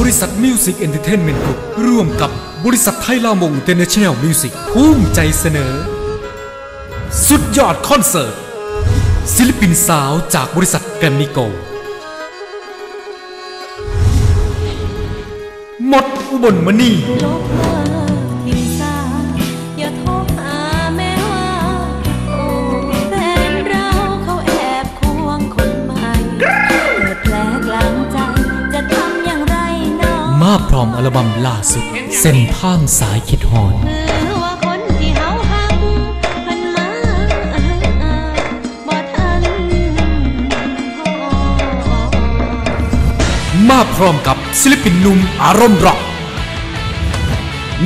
บริษัทมิวสิกเอนเตอร์เทนเมนต์กรุ๊ปร่วมกับบริษัทไทยลาวมงเตเนชั่นแนลมิวสิกภูมิใจเสนอ สุดยอดคอนเสิร์ต ศิลปินสาวจากบริษัทแกรมมี่โก หมดอุบลมณี ลบเบอร์ทิ้งสา มาพร้อมอัลบั้มล่าสุด เส้นทางสายคิดหอนเมื่อว่าคนที่เฮาหักเพิ่นมาบ่ทันพอมาพร้อมกับศิลปินหนุ่มอารมณ์ร็อก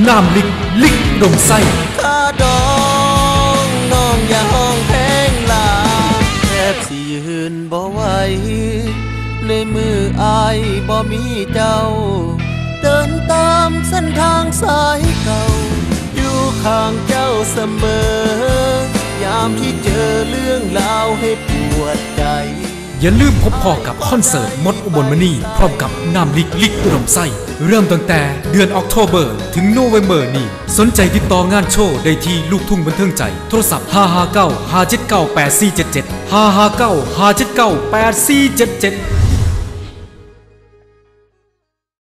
นามลิกลิกดงไส้ข้าดองน้องอย่าห้องเพลงลาแทบสิยืนบ่ไหวในมืออายบ่มีเจ้า เดินตามเส้นทางสายเก่า อยู่ข้างเจ้าเสมอ ยามที่เจอเรื่องราวให้ปวดใจ อย่าลืมพบพอกับคอนเสิร์ตมดอุบลมณีพร้อมกับนามลิกลิกอุดมไส้เริ่มตั้งแต่เดือนออกโทเบอร์ ถึงโนเวมเบอร์นี้ สนใจติดต่องานโชว์ได้ที่ลูกทุ่งบันเทิงใจ โทรศัพท์ 559 579 8477 559 579 8477